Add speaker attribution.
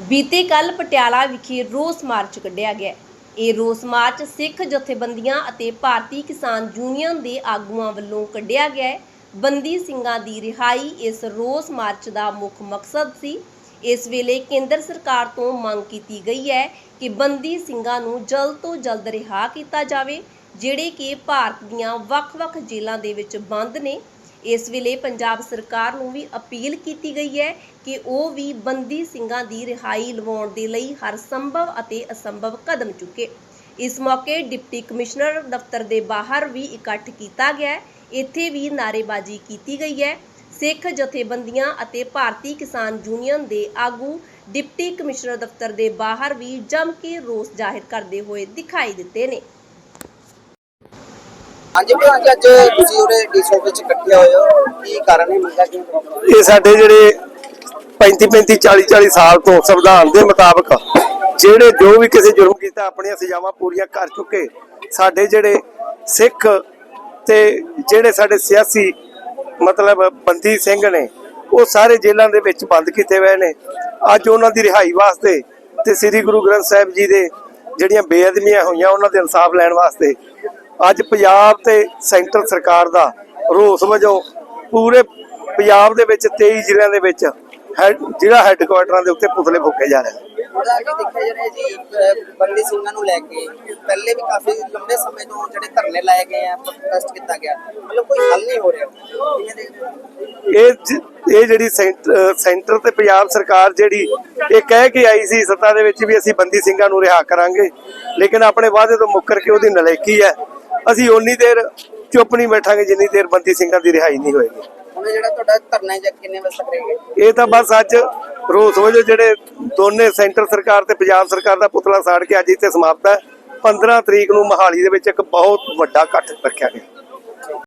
Speaker 1: ਬੀਤੇ ਕੱਲ ਪਟਿਆਲਾ ਵਿਖੇ ਰੋਸ ਮਾਰਚ ਕੱਢਿਆ ਗਿਆ। ਇਹ ਰੋਸ ਮਾਰਚ ਸਿੱਖ ਜਥੇਬੰਦੀਆਂ ਅਤੇ ਭਾਰਤੀ ਕਿਸਾਨ ਯੂਨੀਅਨ ਦੇ ਆਗੂਆਂ ਵੱਲੋਂ ਕੱਢਿਆ ਗਿਆ ਹੈ। ਬੰਦੀ ਸਿੰਘਾਂ ਦੀ ਰਿਹਾਈ ਇਸ ਰੋਸ ਮਾਰਚ ਦਾ ਮੁੱਖ ਮਕਸਦ ਸੀ। ਇਸ ਵੇਲੇ ਕੇਂਦਰ ਸਰਕਾਰ ਤੋਂ ਮੰਗ ਕੀਤੀ ਗਈ ਹੈ ਕਿ ਬੰਦੀ ਸਿੰਘਾਂ ਨੂੰ ਜਲਦ ਤੋਂ ਜਲਦ ਰਿਹਾ ਕੀਤਾ ਜਾਵੇ, ਜਿਹੜੇ ਕਿ ਭਾਰਤ ਦੀਆਂ ਵੱਖ-ਵੱਖ ਜੇਲ੍ਹਾਂ ਦੇ ਵਿੱਚ ਬੰਦ ਨੇ। ਇਸ ਵੇਲੇ ਪੰਜਾਬ ਸਰਕਾਰ ਨੂੰ ਵੀ ਅਪੀਲ ਕੀਤੀ ਗਈ ਹੈ ਕਿ ਉਹ ਵੀ ਬੰਦੀ ਸਿੰਘਾਂ ਦੀ ਰਿਹਾਈ ਲਵਾਉਣ ਦੇ ਲਈ ਹਰ ਸੰਭਵ ਅਤੇ ਅਸੰਭਵ ਕਦਮ ਚੁੱਕੇ। ਇਸ ਮੌਕੇ ਡਿਪਟੀ ਕਮਿਸ਼ਨਰ ਦਫ਼ਤਰ ਦੇ ਬਾਹਰ ਵੀ ਇਕੱਠ ਕੀਤਾ ਗਿਆ ਇੱਥੇ ਵੀ ਨਾਅਰੇਬਾਜ਼ੀ ਕੀਤੀ ਗਈ ਹੈ। ਸਿੱਖ ਜਥੇਬੰਦੀਆਂ ਅਤੇ ਭਾਰਤੀ ਕਿਸਾਨ ਯੂਨੀਅਨ ਦੇ ਆਗੂ ਡਿਪਟੀ ਕਮਿਸ਼ਨਰ ਦਫ਼ਤਰ ਦੇ ਬਾਹਰ ਵੀ ਜੰਮ ਕੇ ਰੋਸ ਜ਼ਾਹਿਰ ਕਰਦੇ ਹੋਏ ਦਿਖਾਈ ਦਿੱਤੇ ਨੇ।
Speaker 2: ਹਾਂਜੀ ਭਰਾ, ਜੀ, ਅੱਜ ਤੁਸੀਂ ਉਰੇ ਡੀਸ ਆਫਿਸ ਇਕੱਠੇ ਹੋਏ ਹੋ। ਕੀ ਕਾਰਨ ਹੈ? ਮੰਗਾ ਕਿਉਂ
Speaker 3: ਇਹ ਸਾਡੇ ਜਿਹੜੇ 35 35 40 40 ਸਾਲ ਤੋਂ ਸੰਵਿਧਾਨ ਦੇ ਮੁਤਾਬਕ ਜਿਹੜੇ ਜੋ ਵੀ ਕਿਸੇ ਜੁਰਮ ਕੀਤਾ, ਆਪਣੀਆਂ ਸਜ਼ਾਵਾਂ ਪੂਰੀਆਂ ਕਰ ਚੁੱਕੇ, ਸਾਡੇ ਜਿਹੜੇ ਸਿੱਖ ਤੇ ਜਿਹੜੇ ਸਾਡੇ ਸਿਆਸੀ ਮਤਲਬ ਬੰਦੀ ਸਿੰਘ ਨੇ, ਉਹ ਸਾਰੇ ਜੇਲ੍ਹਾਂ ਦੇ ਵਿੱਚ ਬੰਦ ਕੀਤੇ ਹੋਏ ਨੇ। ਅੱਜ ਉਹਨਾਂ ਦੀ ਰਿਹਾਈ ਵਾਸਤੇ ਤੇ ਸ੍ਰੀ ਗੁਰੂ ਗ੍ਰੰਥ ਸਾਹਿਬ ਜੀ ਦੇ ਜਿਹੜੀਆਂ ਬੇਅਦਬੀਆਂ ਹੋਈਆਂ, ਉਹਨਾਂ ਦੇ ਇਨਸਾਫ ਲੈਣ ਵਾਸਤੇ ਅੱਜ ਪੰਜਾਬ ਤੇ ਸੈਂਟਰ ਸਰਕਾਰ ਦਾ ਰੋਸ ਵਜੋਂ ਪੂਰੇ ਪੰਜਾਬ ਦੇ ਵਿੱਚ 23 ਜ਼ਿਲ੍ਹਿਆਂ ਦੇ ਵਿੱਚ ਜ਼ਿਲ੍ਹਾ ਹੈੱਡਕੁਆਟਰਾਂ ਦੇ ਉੱਤੇ ਪੁਤਲੇ ਫੂਕੇ ਜਾ ਰਹੇ ਨੇ।
Speaker 2: ਉਹਦਾ ਕੀ ਦੇਖਿਆ ਜਾ ਰਿਹਾ ਜੀ ਅਹ ਬੰਦੀ ਸਿੰਘਾਂ ਨੂੰ ਲੈ ਕੇ। ਪਹਿਲੇ ਵੀ ਕਾਫੀ ਲੰਬੇ ਸਮੇਂ ਤੋਂ ਜਿਹੜੇ ਧਰਨੇ ਲਾਏ ਗਏ ਆ ਪ੍ਰੋਟੈਸਟ ਕੀਤਾ ਗਿਆ। ਮਤਲਬ ਕੋਈ ਹੱਲ ਨਹੀਂ ਹੋ ਰਿਹਾ। ਕਿਵੇਂ ਦੇਖਦੇ ਹੋ?
Speaker 3: ਇਹ ਜਿਹੜੀ ਸੈਂਟਰ ਤੇ ਪੰਜਾਬ ਸਰਕਾਰ ਜਿਹੜੀ ਇਹ ਕਹਿ ਕੇ ਆਈ ਸੀ ਸੱਤਾ ਦੇ ਵਿੱਚ ਵੀ ਅਸੀਂ ਬੰਦੀ ਸਿੰਘਾਂ ਨੂੰ ਰਿਹਾ ਕਰਾਂਗੇ। ਲੇਕਿਨ ਆਪਣੇ ਵਾਅਦੇ ਤੋਂ ਮੁੱਕਰ ਕੇ ਉਹਦੀ ਨਲਾਇਕੀ ਹੈ। ਅਸੀਂ ਓਨੀ ਦੇਰ ਚੁੱਪ ਨਹੀਂ ਬੈਠਾਂਗੇ ਜਿੰਨੀ ਦੇਰ ਬੰਦੀ ਸਿੰਘਾਂ ਦੀ ਰਿਹਾਈ ਨਹੀਂ ਹੋਏਗੀ।
Speaker 2: ਹੁਣ ਇਹ ਜਿਹੜਾ ਤੁਹਾਡਾ ਧਰਨਾ ਹੈ ਜਾਂ ਕਿੰਨੇ ਵਜੇ ਤੱਕ ਰਹੇਗਾ?
Speaker 3: ਇਹ ਤਾਂ ਬਸ ਅੱਜ ਰੋਸ ਵਜੋਂ ਜਿਹੜੇ ਦੋਨੇ ਸੈਂਟਰ ਸਰਕਾਰ ਤੇ ਪੰਜਾਬ ਸਰਕਾਰ ਦਾ ਪੁਤਲਾ ਸਾੜ ਕੇ ਅੱਜ ਇੱਥੇ ਸਮਾਪਤ ਹੈ। 15 ਤਰੀਕ ਨੂੰ ਮਹਾਲੀ ਦੇ ਵਿੱਚ ਇੱਕ ਬਹੁਤ ਵੱਡਾ ਇਕੱਠ ਰੱਖਿਆ ਗਿਆ।